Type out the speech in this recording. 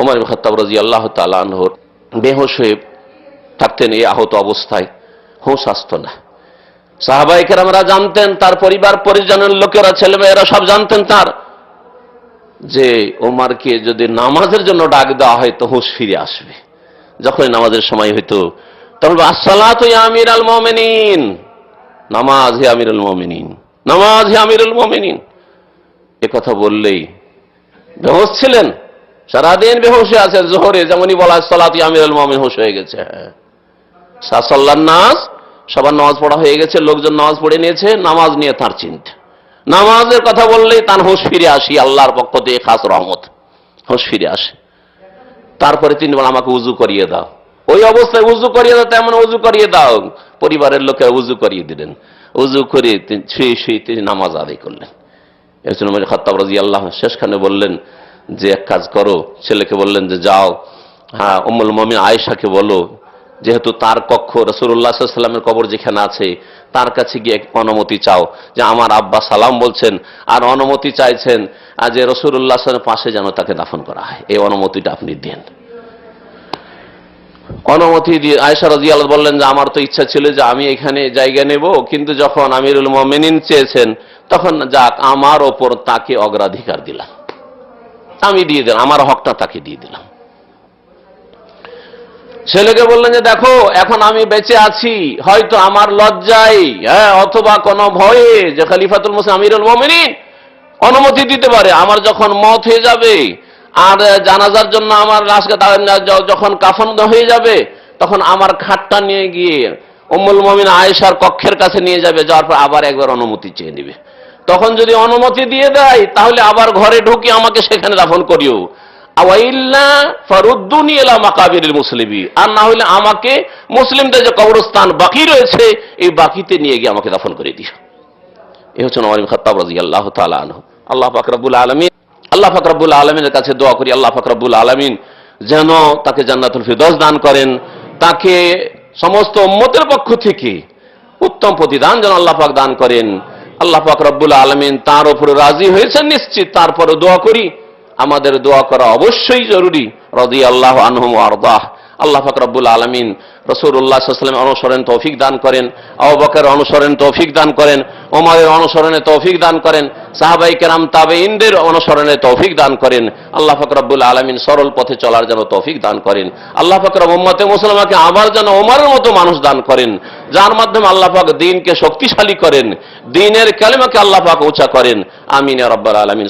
ওমর খাত্তাব রাজি আল্লাহ তালাহর বেহোশ হয়ে থাকতেন এই আহত অবস্থায়। হোশ আসতো না। সাহাবাইকের আমরা জানতেন, তার পরিবার, পরিজনের লোকেরা, ছেলেমেয়েরা সব জানতেন তার যে ওমারকে যদি নামাজের জন্য ডাক দেওয়া হয় তো হুঁশ ফিরে আসবে। যখন নামাজের সময় হইতো, তখন আসসালাত আমির আল মোমেনিন। নামাজ হে আমিরুল মোমেনিন। নামাজ হে আমিরুল মোমেনিন। এ কথা বললেই বেহোশ ছিলেন। সারাদিন বেহোশে আছেন জোহরে যেমনই বলা সালাত আমিরুল মোমেন হোশ হয়ে গেছে। হ্যাঁ নাজ সবার নামাজ পড়া হয়ে গেছে, লোকজন নামাজ পড়ে নিয়েছে, নামাজ নিয়ে তার চিন্তা। নামাজের কথা বললেই তার হোশ ফিরে আসি, আল্লাহর পক্ষ থেকে খাস রহমত। হোশ ফিরে আসে। তারপরে তিনি বলেন, আমাকে উজু করিয়ে দাও। ওই অবস্থায় উজু করিয়ে দাও, তেমন উজু করিয়ে দাও। পরিবারের লোকেরা উজু করিয়ে দিলেন। উজু করে তিনি, শুয়ে শুয়ে তিনি নামাজ আদায় করলেন। খত্তাব রাজি আল্লাহ শেষখানে বললেন যে এক কাজ করো, ছেলেকে বললেন যে যাও। হ্যাঁ উম্মুল মমিন আয়েশাকে বলো, যেহেতু তার কক্ষ রসুল্লাহ সাল্লামের কবর যেখানে আছে, তার কাছে গিয়ে অনুমতি চাও যে আমার আব্বা সালাম বলছেন আর অনুমতি চাইছেন আর যে রসুল্লাহ সাল্লামের পাশে যেন তাকে দাফন করা হয়। এই অনুমতিটা আপনি দেন। অনুমতি দিয়ে আয়সা রাজি আল্লাহ বললেন যে আমার তো ইচ্ছা ছিল যে আমি এখানে জায়গা নেব, কিন্তু যখন আমিরুল মমিনিন চেয়েছেন, তখন যাক, আমার ওপর তাকে অগ্রাধিকার দিলাম। আমি দিয়ে দিলাম, আমার হকটা তাকে দিয়ে দিলাম। ছেলেকে বললেন যে, দেখো, এখন আমি বেঁচে আছি, হয়তো আমার লজ্জায় হ্যাঁ অথবা কোনো ভয়ে যে খালিফাতুল মুসলিম, আমিরুল মমিনিন অনুমতি দিতে পারে, আমার যখন মত হয়ে যাবে, আর জানাজার জন্য আমার লাশকে যখন কাফন হয়ে যাবে, তখন আমার খাটটা নিয়ে গিয়ে উম্মুল মমিন আয়েশার কক্ষের কাছে নিয়ে যাবে, যাওয়ার পর আবার একবার অনুমতি চেয়ে নিবে। তখন যদি অনুমতি দিয়ে দেয়, তাহলে আবার ঘরে ঢুকি আমাকে সেখানে দাফন করিও। আর না হলে আমাকে মুসলিমদের যে বাকি রয়েছে, এই বাকিতে নিয়ে গিয়ে আমাকে করে দিও আল্লাহ আলমিন, আল্লাহ ফাকরাবুল আলমিনের কাছে দোয়া করি, আল্লাহ ফাকরাবুল আলমিন যেন তাকে জান্নাতুল ফিরদৌস দান করেন। তাকে সমস্ত উম্মতের পক্ষ থেকে উত্তম প্রতিদান যেন আল্লাহ পাক দান করেন। আল্লাহ পাক রব্বুল আলমিন তার উপরে রাজি হয়েছেন নিশ্চিত তারপরে দোয়া করি। আমাদের দোয়া করা অবশ্যই জরুরি রদি আল্লাহ আনহম আরদাহ। আল্লাহ পাক রব্বুল আলমিন রসুল্লাহাম অনুসরণ তৌফিক দান করেন আবাকের অনুসরণ তৌফিক দান করেন, ওমরের অনুসরণে তৌফিক দান করেন সাহাবাই কেরাম তাবে ইন্দের অনুসরণে তৌফিক দান করেন, আল্লাহ ফকরাবুল আলমিন সরল পথে চলার যেন তৌফিক দান করেন, আল্লাহ ফকর মোহাম্মতে মুসলমানকে আবার যেন ওমরের মতো মানুষ দান করেন, যার মাধ্যমে আল্লাহ পাক দিনকে শক্তিশালী করেন, দিনের কালেমাকে আল্লাহ পাক উঁচা করেন, আমিন রব্বাল আলমিন।